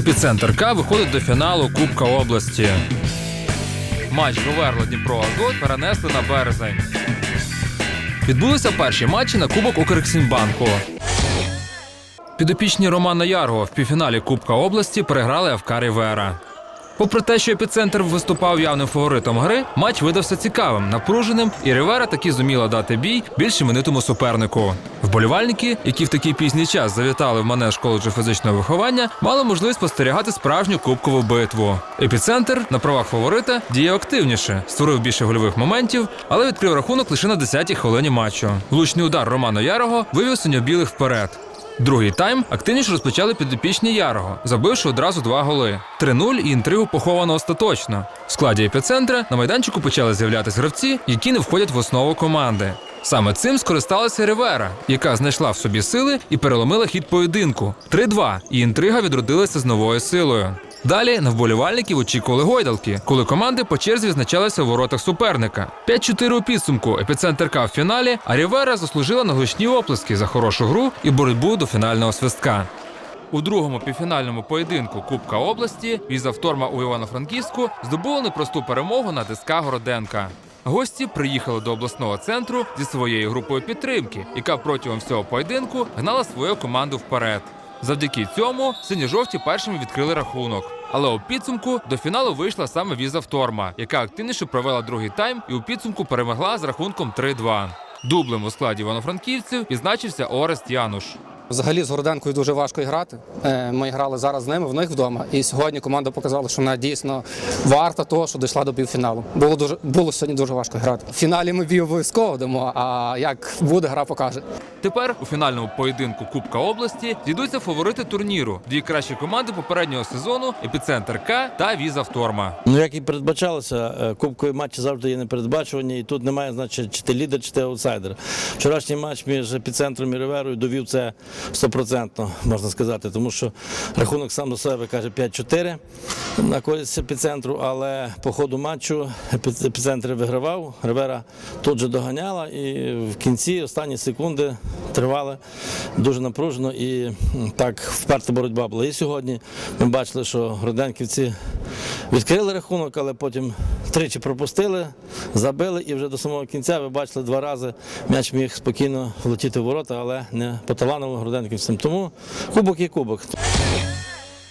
Епіцентр К виходить до фіналу Кубка області. Матч Говерло Дніпро Азот перенесли на березень. Відбулися перші матчі на Кубок Укрексімбанку. Підопічні Романа Ярго в півфіналі Кубка області переграли ФК Рівера. Попри те, що епіцентр виступав явним фаворитом гри, матч видався цікавим, напруженим, і Ривера таки зуміла дати бій більш іменитому супернику. Вболівальники, які в такий пізній час завітали в манеж коледжу фізичного виховання, мали можливість спостерігати справжню кубкову битву. Епіцентр на правах фаворита діяв активніше, створив більше гольових моментів, але відкрив рахунок лише на 10-й хвилині матчу. Влучний удар Романа Ярого вивів синьо-білих вперед. Другий тайм активніше розпочали підопічні Ярого, забивши одразу два голи. 3-0 і інтригу поховано остаточно. В складі епіцентра на майданчику почали з'являтися гравці, які не входять в основу команди. Саме цим скористалася Ривера, яка знайшла в собі сили і переломила хід поєдинку. 3-2, і інтрига відродилася з новою силою. Далі на вболівальників очікували гойдалки, коли команди по черзі відзначалися у воротах суперника. 5-4 у підсумку епіцентр К в фіналі, а Рівера заслужила на гучні оплески за хорошу гру і боротьбу до фінального свистка. У другому півфінальному поєдинку Кубка області Візавторма у Івано-Франківську здобули непросту перемогу над СК Городенка. Гості приїхали до обласного центру зі своєю групою підтримки, яка протягом всього поєдинку гнала свою команду вперед. Завдяки цьому сині-жовті першими відкрили рахунок. Але у підсумку до фіналу вийшла саме віза Вторма, яка активніше провела другий тайм і у підсумку перемогла з рахунком 3-2. Дублем у складі івано-франківців відзначився Орест Януш. Взагалі з Городенкою дуже важко грати. Е, Ми грали зараз з ними в них вдома. І сьогодні команда показала, що вона дійсно варта того, що дійшла до півфіналу. Було дуже було сьогодні дуже важко грати. В фіналі ми бій обов'язково дамо. А як буде, гра покаже. Тепер у фінальному поєдинку Кубка області зійдуться фаворити турніру. Дві кращі команди попереднього сезону епіцентр К та Візавторма. Ну, як і передбачалося, е, кубкові матчі завжди є непередбачувані, і тут немає, значить, чи ти лідер, чи ти аутсайдер. Вчорашній матч між епіцентром і Риверою довів це стопроцентно, можна сказати, тому що рахунок сам до себе каже 5-4 на користь епіцентру, але по ходу матчу епіцентр вигравав, Ривера тут же доганяла, і в кінці останні секунди тривали дуже напружено і так вперта боротьба була. І сьогодні ми бачили, що Гроденківці відкрили рахунок, але потім тричі пропустили, забили і вже до самого кінця ви бачили два рази м'яч міг спокійно влетіти в ворота, але не по поталанило Гроденківцям. Тому кубок є кубок.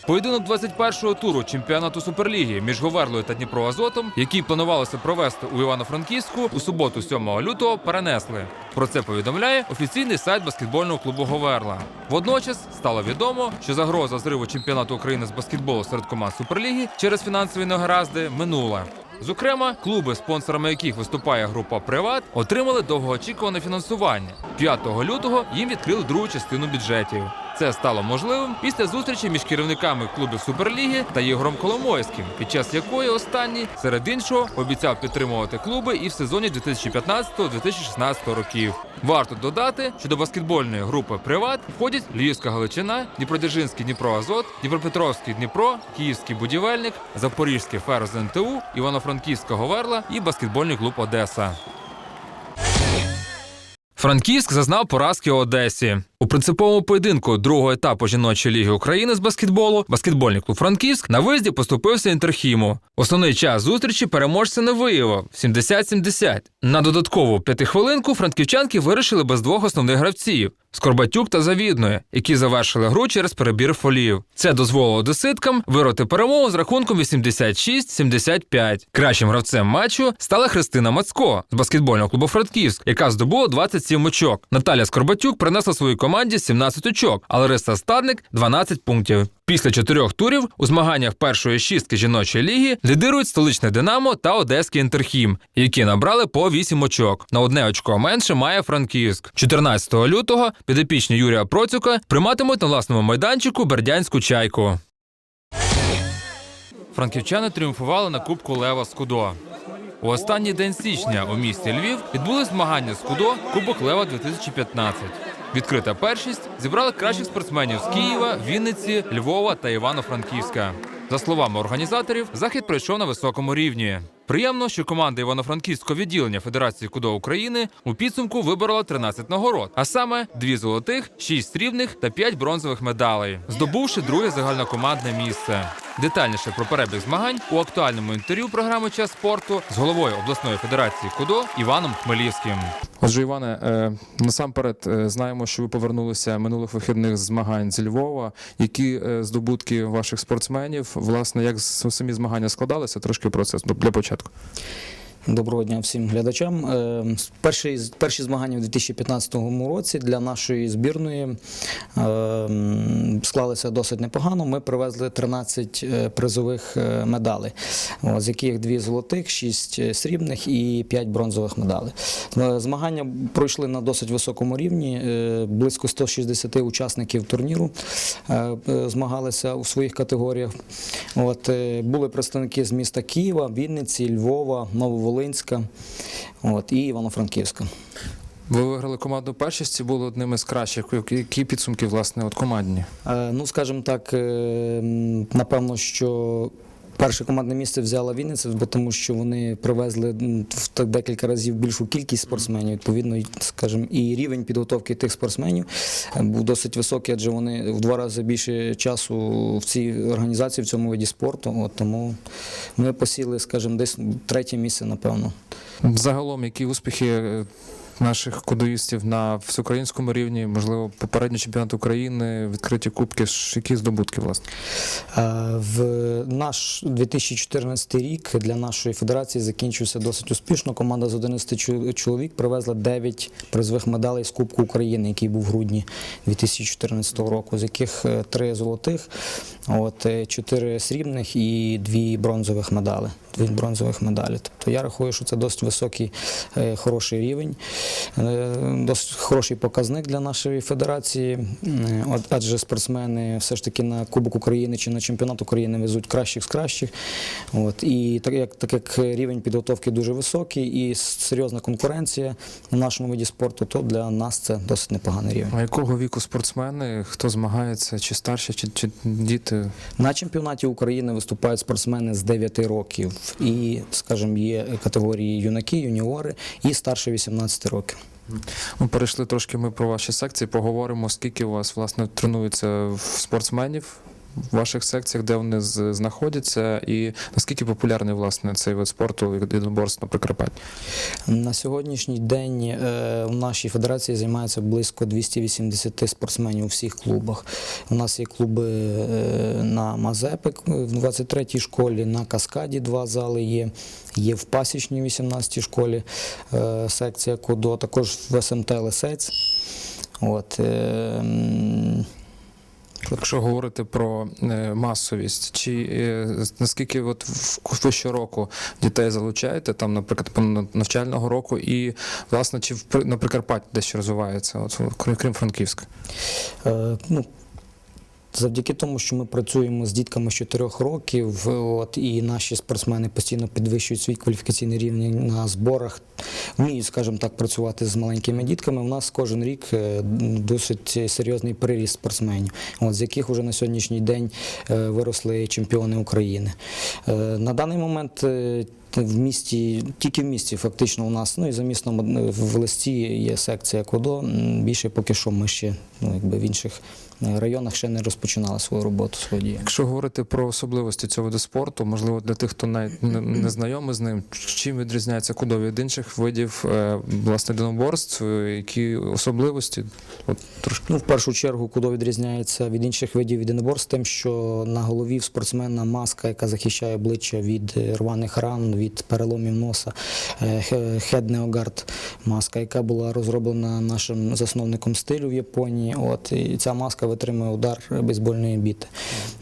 Поєдинок 21-го туру чемпіонату Суперліги між Говерлою та Дніпроазотом, який планувалося провести у Івано-Франківську у суботу 7 лютого, перенесли. Про це повідомляє офіційний сайт баскетбольного клубу Говерла. Водночас стало відомо, що загроза зриву чемпіонату України з баскетболу серед команд Суперліги через фінансові негаразди минула. Зокрема, клуби, спонсорами яких виступає група Приват, отримали довгоочікуване фінансування. 5 лютого їм відкрили другу частину бюджетів. Це стало можливим після зустрічі між керівниками клубів Суперліги та Ігорем Коломойським, під час якої останній серед іншого обіцяв підтримувати клуби і в сезоні 2015-2016 років. Варто додати, що до баскетбольної групи Приват входять Львівська Галичина, Дніпродзержинський Дніпроазот, Дніпропетровський Дніпро, Київський будівельник, Запорізький Ферз НТУ, Івано-Франківська Говерла і баскетбольний клуб Одеса. Франківськ зазнав поразки Одесі. У принциповому поєдинку другого етапу жіночої ліги України з баскетболу баскетбольний клуб Франківськ на виїзді поступився інтерхіму. Основний час зустрічі переможця не виявив 70-70. На додаткову п'ятихвилинку франківчанки вирішили без двох основних гравців Скорбатюк та Завідної, які завершили гру через перебір фолів. Це дозволило одеситкам вироти перемогу з рахунком 86-75. Кращим гравцем матчу стала Христина Мацко з баскетбольного клубу Франківськ, яка здобула 27 очок. Наталя Скорбатюк принесла своїй команді 17 очок, а Лариса Стадник 12 пунктів. Після чотирьох турів у змаганнях першої шістки жіночої ліги лідирують столичне Динамо та Одеський Інтерхім, які набрали по 8 очок. На одне очко менше має Франківськ. 14 лютого підопічні Юрія Процюка прийматимуть на власному майданчику бердянську чайку. Франківчани тріумфували на Кубку Лева Скудо. У останній день січня у місті Львів відбулись змагання Скудо Кубок Лева 2015. Відкрита першість зібрали кращих спортсменів з Києва, Вінниці, Львова та Івано-Франківська. За словами організаторів, захід пройшов на високому рівні. Приємно, що команда Івано-Франківського відділення Федерації Кудо України у підсумку виборола 13 нагород, а саме дві золотих, шість срібних та п'ять бронзових медалей, здобувши друге загальнокомандне місце. Детальніше про перебіг змагань у актуальному інтерв'ю програми Час спорту з головою обласної федерації Кудо Іваном Хмелівським. Отже, Іване, е, насамперед е, знаємо, що ви повернулися минулих вихідних змагань зі Львова. Які е, здобутки ваших спортсменів, власне, як самі змагання складалися? Трошки про це для початку. порядку. Доброго дня всім глядачам. Е, Перші, перші змагання у 2015 році для нашої збірної е, склалися досить непогано. Ми привезли 13 е, призових медалей, з яких дві золотих, 6 срібних і 5 бронзових медалей. Змагання пройшли на досить високому рівні. Близько 160 учасників турніру змагалися у своїх категоріях. От, були представники з міста Києва, Вінниці, Львова, Нововолинська от, і Івано-Франківська. Ви виграли команду першості, були одним із кращих. Які підсумки, власне, от командні? Е, Ну, скажімо так, е, напевно, що. Перше командне місце взяла Вінниця, бо тому що вони привезли в декілька разів більшу кількість спортсменів. Відповідно, скажімо, і рівень підготовки тих спортсменів е, був досить високий, адже вони в два рази більше часу в цій організації, в цьому виді спорту. От тому ми посіли, скажімо, десь третє місце, напевно. Загалом, які успіхи е, наших кудоїстів на всеукраїнському рівні, можливо, попередній чемпіонат України, відкриті кубки, які здобутки, власне? Е, В наш 2014 рік для нашої федерації закінчився досить успішно. Команда з 11 чоловік привезла 9 призових медалей з Кубку України, який був в грудні 2014 року, з яких 3 золотих, от 4 срібних і 2 бронзових медалі. Дві бронзових медалі. Тобто я рахую, що це досить високий, е, хороший рівень, е, досить хороший показник для нашої федерації, Е, адже спортсмени все ж таки на Кубок України чи на чемпіонат України везуть кращих з кращих. От, і так як, так як рівень підготовки дуже високий і серйозна конкуренція в нашому виді спорту, то для нас це досить непоганий рівень. А якого віку спортсмени? Хто змагається? Чи старші, чи, чи діти? На чемпіонаті України виступають спортсмени з 9 років, і, скажімо, є категорії юнаки, юніори і старше 18 років. Ми перейшли трошки ми про ваші секції, поговоримо, скільки у вас власне тренується спортсменів в ваших секціях, де вони знаходяться, і наскільки популярний власне цей вид спорту єдиноборств на Прикарпатті? На сьогоднішній день е, в нашій федерації займається близько 280 спортсменів у всіх клубах. У нас є клуби е, на Мазепи в 23-й школі, на Каскаді два зали є, є в Пасічній 18-й школі е, секція КУДО, також в СМТ Лисець. От, Якщо говорити про е, масовість, чи е, наскільки от ви щороку дітей залучаєте, там, наприклад, навчального року, і власне чи на Прикарпатті дещо розвивається, от крім Франківська? Е, ну, Завдяки тому, що ми працюємо з дітками з 4 років, от, і наші спортсмени постійно підвищують свій кваліфікаційний рівень на зборах, вміють, скажімо так, працювати з маленькими дітками. У нас кожен рік е, досить серйозний приріст спортсменів, от, з яких вже на сьогоднішній день е, виросли чемпіони України. Е, На даний момент в місті, тільки в місті, фактично у нас, ну і за містом е, в листі є секція КОДО. Більше поки що ми ще ну, якби в інших е, районах ще не розпочинали свою роботу, свою діяльність. Якщо говорити про особливості цього виду спорту, можливо, для тих, хто навіть не, не знайомий з ним, чим відрізняється кудо від інших видів е, власне єдиноборств, е, які особливості? От трошки Ну, в першу чергу, кудо відрізняється від інших видів єдиноборств тим, що на голові в спортсмена маска, яка захищає обличчя від рваних ран, від переломів носа, е, Neogard маска, яка була розроблена нашим засновником стилю в Японії. От, і ця маска витримує удар бейсбольної біти.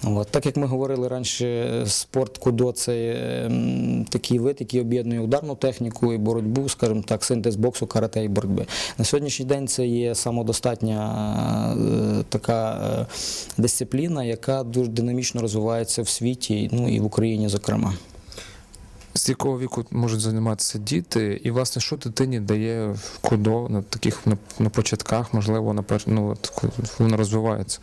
От. Так як ми говорили раніше, спорт кудо це ем, такий вид, який об'єднує ударну техніку і боротьбу, скажімо так, синтез боксу, карате і боротьби. На сьогоднішній день це є самодостатня е, така е, дисципліна, яка дуже динамічно розвивається в світі, ну і в Україні, зокрема. З якого віку можуть займатися діти, і власне що дитині дає кудо на таких на, на початках, можливо, на пер... ну, вона розвивається.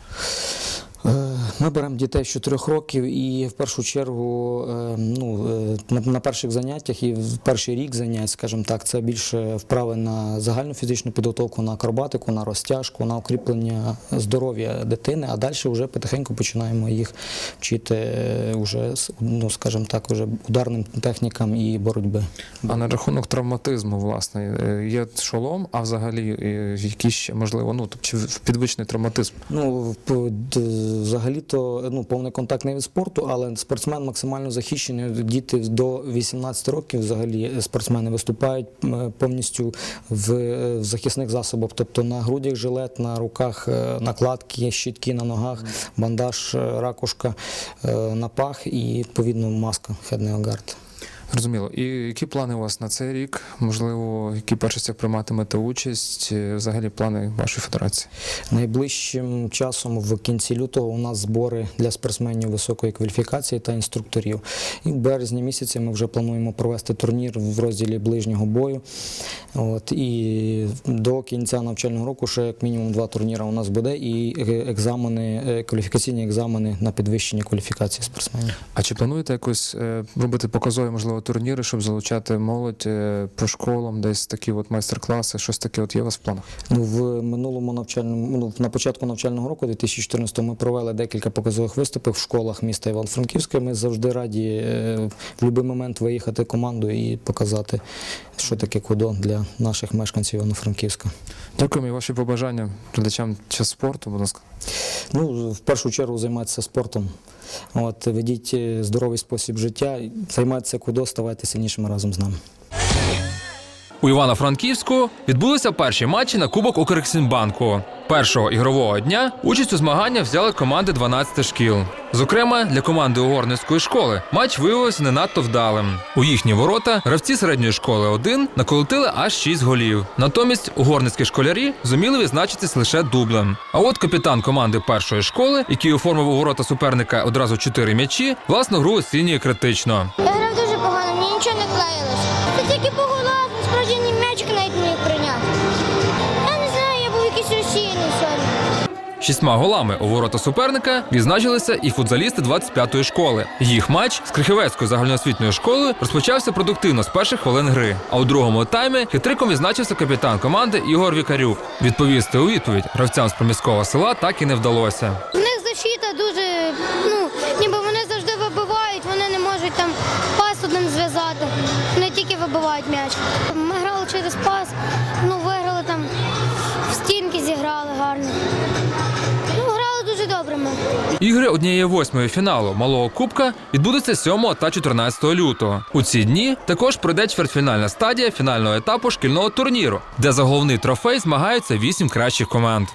Ми беремо дітей з 4 років і в першу чергу е, ну, е, на, перших заняттях і в перший рік занять, скажімо так, це більше вправи на загальну фізичну підготовку, на акробатику, на розтяжку, на укріплення здоров'я дитини, а далі вже потихеньку починаємо їх вчити е, уже, ну, скажімо так, уже ударним технікам і боротьби. А на рахунок травматизму, власне, є шолом, а взагалі якісь можливо, ну тобто підвищений травматизм. Ну, д- взагалі-то ну, повний контакт не від спорту, але спортсмен максимально захищений. Діти до 18 років взагалі спортсмени виступають повністю в, е, захисних засобах, тобто на грудях жилет, на руках е, накладки, щитки на ногах, бандаж, е, ракушка напах на пах і відповідно маска хеднеогард. Зрозуміло. І які плани у вас на цей рік? Можливо, які першостях прийматимете участь? Е, Взагалі плани вашої федерації? Найближчим часом в кінці лютого у нас збори для спортсменів високої кваліфікації та інструкторів. І в березні місяці ми вже плануємо провести турнір в розділі ближнього бою. От, і до кінця навчального року ще як мінімум два турніри у нас буде і е, екзамени, е, кваліфікаційні екзамени на підвищення кваліфікації спортсменів. А чи плануєте якось робити показові, можливо, турніри, щоб залучати молодь е, по школам, десь такі от майстер-класи, щось таке от є у вас в планах? Ну, в минулому навчальному, ну, на початку навчального року, 2014 ми провели декілька показових виступів в школах міста Івано-Франківська. Ми завжди раді е, в будь-який момент виїхати командою і показати, що таке кудо для наших мешканців Івано-Франківська. Дякуємо і ваші побажання глядачам час спорту, будь ласка. Ну, в першу чергу займатися спортом. От, ведіть е, здоровий спосіб життя, займатися кудо, ставайте сильнішими разом з нами. У Івано-Франківську відбулися перші матчі на Кубок Укрексімбанку. Першого ігрового дня участь у змаганнях взяли команди 12 шкіл. Зокрема, для команди Угорницької школи матч виявився не надто вдалим. У їхні ворота гравці середньої школи 1 наколотили аж 6 голів. Натомість угорницькі школярі зуміли відзначитись лише дублем. А от капітан команди першої школи, який оформив у ворота суперника одразу 4 м'ячі, власну гру оцінює критично. Я грав дуже погано, мені нічого не клеїлось. Це тільки по голах, насправді ні м'ячик не Шістьма голами у ворота суперника відзначилися і футзалісти 25-ї школи. Їх матч з Крихівецькою загальноосвітньою школою розпочався продуктивно з перших хвилин гри. А у другому таймі хитриком відзначився капітан команди Ігор Вікарюк. Відповісти у відповідь гравцям з приміського села так і не вдалося. У них защита дуже, ну, ніби вони завжди вибивають, вони не можуть там пас один зв'язати. Вони тільки вибивають м'яч. Ми грали через пас, ну Ігри однієї восьмої фіналу малого кубка відбудуться 7 та 14 лютого. У ці дні також пройде чвертьфінальна стадія фінального етапу шкільного турніру, де за головний трофей змагаються вісім кращих команд.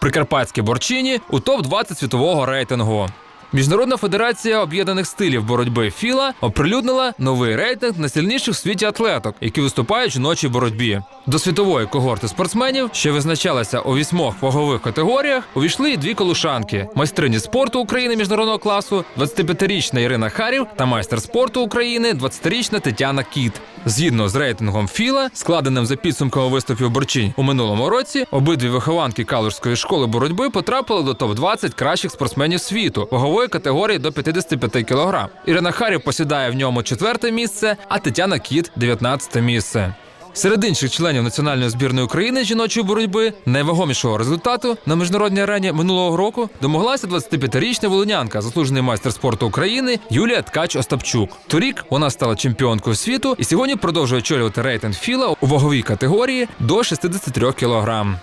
Прикарпатські борчині у топ-20 світового рейтингу. Міжнародна федерація об'єднаних стилів боротьби ФІЛА оприлюднила новий рейтинг найсильніших в світі атлеток, які виступають жіночій боротьбі. До світової когорти спортсменів, що визначалася у вісьмох вагових категоріях, увійшли і дві колушанки: майстрині спорту України міжнародного класу, 25-річна Ірина Харів та майстер спорту України, 20-річна Тетяна Кіт. Згідно з рейтингом ФІЛА, складеним за підсумками виступів борчинь у минулому році, обидві вихованки Калужської школи боротьби потрапили до топ-20 кращих спортсменів світу вагової категорії до 55 кг. Ірина Харів посідає в ньому четверте місце, а Тетяна Кіт 19 місце. Серед інших членів національної збірної України жіночої боротьби найвагомішого результату на міжнародній арені минулого року домоглася 25-річна волинянка, заслужений майстер спорту України Юлія Ткач Остапчук. Торік вона стала чемпіонкою світу і сьогодні продовжує очолювати рейтинг філа у ваговій категорії до 63 кілограм.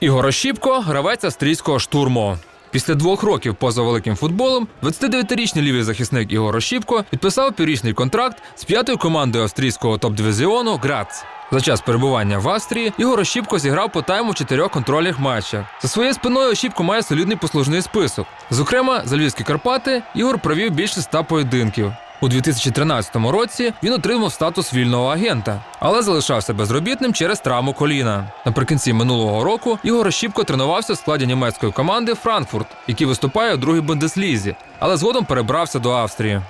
Ігор Ощіпко – гравець австрійського штурму. Після двох років поза великим футболом 29-річний лівий захисник Ігор Ощіпко підписав піврічний контракт з п'ятою командою австрійського топ-дивізіону Грац. За час перебування в Австрії Ігор Ощіпко зіграв по тайму чотирьох контрольних матчах. За своєю спиною Ощіпко має солідний послужний список. Зокрема, за Львівські Карпати Ігор провів більше ста поєдинків. У 2013 році він отримав статус вільного агента, але залишався безробітним через травму коліна. Наприкінці минулого року Ігор розщіпко тренувався в складі німецької команди Франкфурт, який виступає у другій бундеслізі, але згодом перебрався до Австрії.